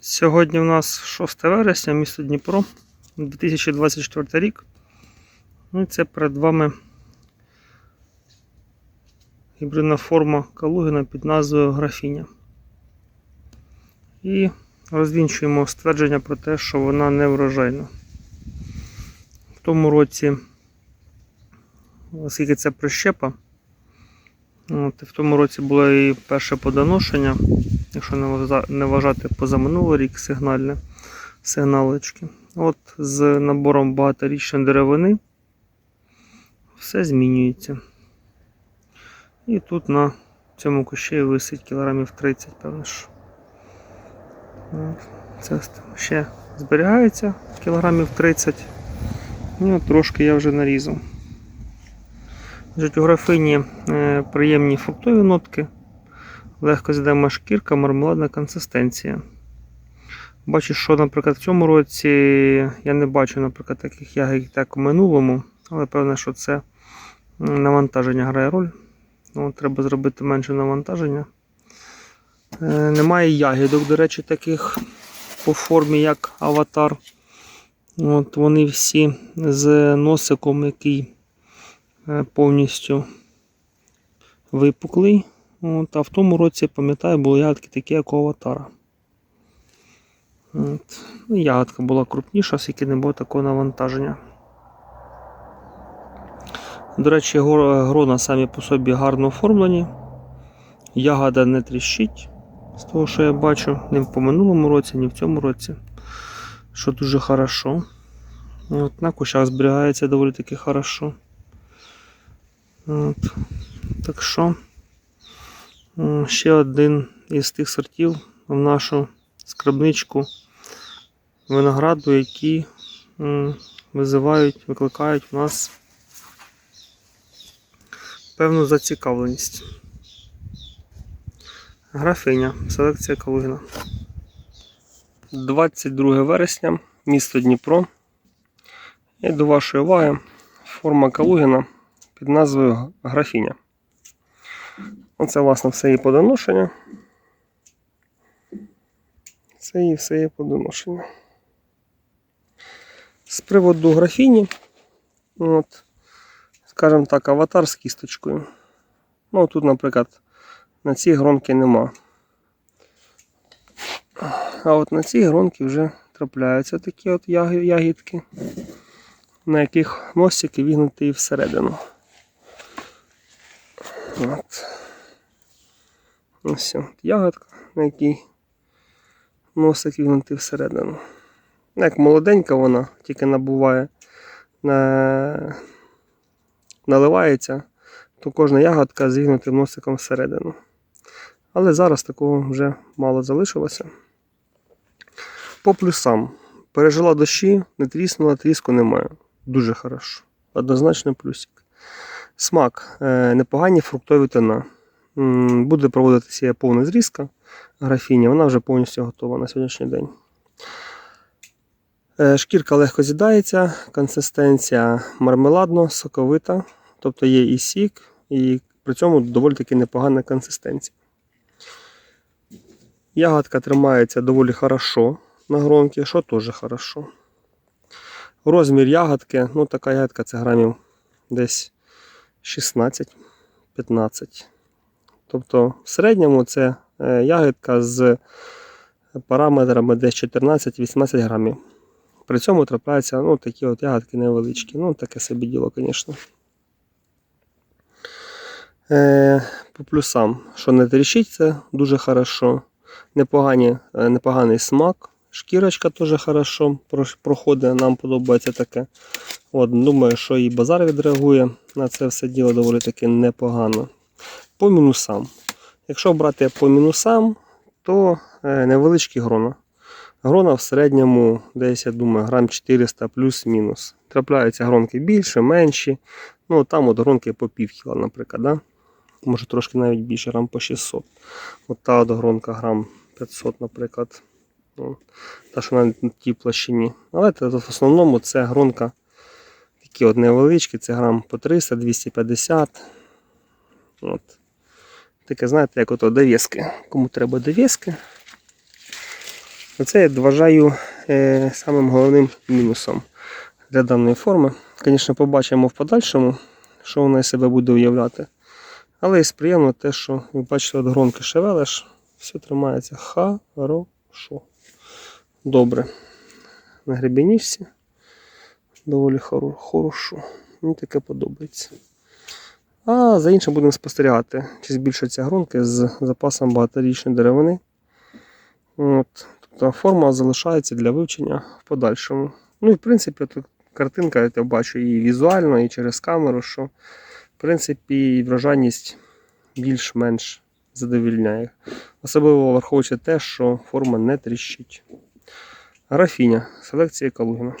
Сьогодні у нас 6 вересня, місто Дніпро, 2024 рік. Ну це перед вами гібридна форма Калугіна під назвою Графіня. І розвінчуємо ствердження про те, що вона не врожайна. В тому році, оскільки це прищепа, от, в тому році було і перше подоношення якщо не вважати позаминулий рік сигнальне сигналочки. От з набором багаторічної деревини все змінюється. І тут на цьому кущі висить кілограмів 30, певно ж. Це ще зберігається кілограмів 30. І от трошки я вже нарізав. Значить, у графині е, приємні фруктові нотки легко з'їдема шкірка, мармеладна консистенція. Бачу, що, наприклад, в цьому році я не бачу, наприклад, таких ягід, як у минулому, але певне, що це навантаження грає роль. Ну, треба зробити менше навантаження. Е, немає ягідок, до речі, таких по формі, як аватар. От Вони всі з носиком, який повністю випуклий. От, а в тому році, пам'ятаю, були ягодки такі, як у аватара. От. Ну, Ягодка була крупніша, оскільки не було такого навантаження. До речі, грона самі по собі гарно оформлені. Ягода не тріщить, з того, що я бачу, ні по минулому році, ні в цьому році. Що дуже хорошо. От, на кущах зберігається доволі таки хорошо. От. Так що. Ще один із тих сортів в нашу скарбничку винограду, які визивають, викликають в нас певну зацікавленість. Графиня, селекція Калугіна. 22 вересня, місто Дніпро. І до вашої уваги форма Калугіна під назвою Графіня. Оце, власне, все її подоношення. Це її все її подоношення. З приводу графіні, от, скажімо так, аватар з кісточкою. Ну, тут, наприклад, на цій гронки нема. А от на цій гронці вже трапляються такі от ягідки, на яких носики вігнуті всередину. От. Ось ягодка, на якій носик вігнутий всередину. Ну, Як молоденька вона, тільки набуває, на... наливається, то кожна ягодка з носиком всередину. Але зараз такого вже мало залишилося. По плюсам. Пережила дощі, не тріснула, тріску немає. Дуже хорошо. Однозначно плюсик. Смак. Е, непогані фруктові тона. Буде проводитися повна зрізка графіні, вона вже повністю готова на сьогоднішній день. Е, Шкірка легко з'їдається, консистенція мармеладно, соковита, тобто є і сік, і при цьому доволі таки непогана консистенція. Ягодка тримається доволі хорошо на гронці, що теж хорошо. Розмір ягодки, ну така ягодка це грамів десь 16-15. Тобто в середньому це е, ягідка з параметрами десь 14-18 грамів. При цьому трапляються ну, такі от ягодки невеличкі. Ну, таке собі діло, звісно. Е, по плюсам, що не тріщить, це дуже хорошо. Непогані, е, непоганий смак. Шкірочка теж хорошо проходить, нам подобається таке. От, думаю, що і базар відреагує на це все діло доволі таки непогано. По мінусам. Якщо брати по мінусам, то е, невеличкі грона. Грона в середньому десь, я думаю, грам 400 плюс-мінус. Трапляються гронки більше, менші. Ну, там от гронки по пів кіла, наприклад. Да? Може трошки навіть більше, грам по 600. От та от гронка грам 500, наприклад. Та, що на тій площині. Але в основному це гронка такі от невеличкі, це грам по 300, 250. От. Таке, знаєте, як ото довіски. Кому треба довіски, Оце я вважаю е, самим головним мінусом для даної форми. Звісно, побачимо в подальшому, що вона себе буде уявляти. Але і приємно те, що ви бачите, от гронки шевелиш, все тримається хорошо. Добре. На гребенічці доволі хоро- хорошо. Мені таке подобається. А за іншим будемо спостерігати, чи збільшаться гронки з запасом багаторічної деревини. От. Тобто форма залишається для вивчення в подальшому. Ну і в принципі, тут картинка, я бачу і візуально, і через камеру, що в принципі вражальність більш-менш задовільняє. Особливо враховуючи те, що форма не тріщить. Графіня. Селекція Калугіна.